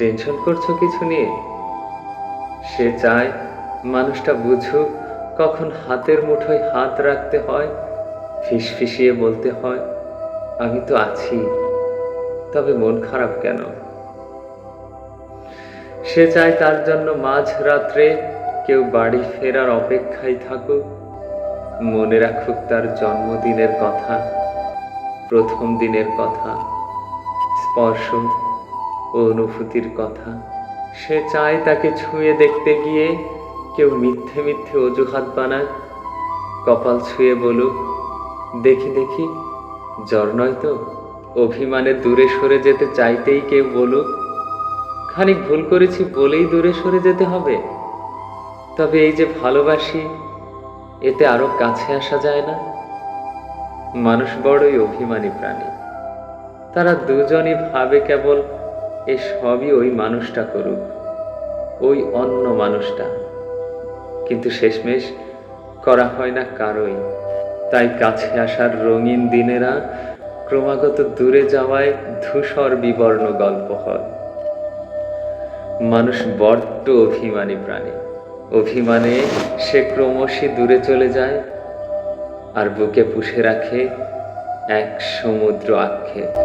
Tension করছ কিছু নিয়ে? সে চায় মানুষটা বুঝুক কখন হাতের মুঠোয় হাত রাখতে হয়, ফিসফিসিয়ে বলতে হয়, আমি তো আছি, তবে মন খারাপ কেন? সে চায় তার জন্য মাঝ রাত্রে কেউ বাড়ি ফেরার অপেক্ষায় থাকুক। মনে রাখুক তার জন্মদিনের কথা, প্রথম দিনের কথা, স্পর্শ অনুভূতির কথা। সে চায় তাকে ছুঁয়ে দেখতে গিয়ে কেউ মিথ্যে মিথ্যে অজুহাত বানাক। কপাল ছুঁয়ে বলুক, দেখি দেখি, জ্বর নয় তো? অভিমানে দূরে সরে যেতে চাইতেই কেউ বলুক, খানিক ভুল করেছি বলেই দূরে সরে যেতে হবে। তবে এই যে ভালোবাসি, এতে আরও কাছে আসা যায় না? মানুষ বড়ই অভিমানী প্রাণী। তারা দুজনই ভাবে কেবল এ সবই ওই মানুষটা করুক, ওই অন্য মানুষটা। কিন্তু শেষমেশ করা হয় না কারোই। তাই কাছে আসার রঙিন দিনেরা ক্রমাগত দূরে যাওয়ায় ধূসর বিবর্ণ গল্প হয়। মানুষ বড্ড অভিমানী প্রাণী। অভিমানে সে ক্রমশই দূরে চলে যায় আর বুকে পুষে রাখে এক সমুদ্র আক্ষেপ।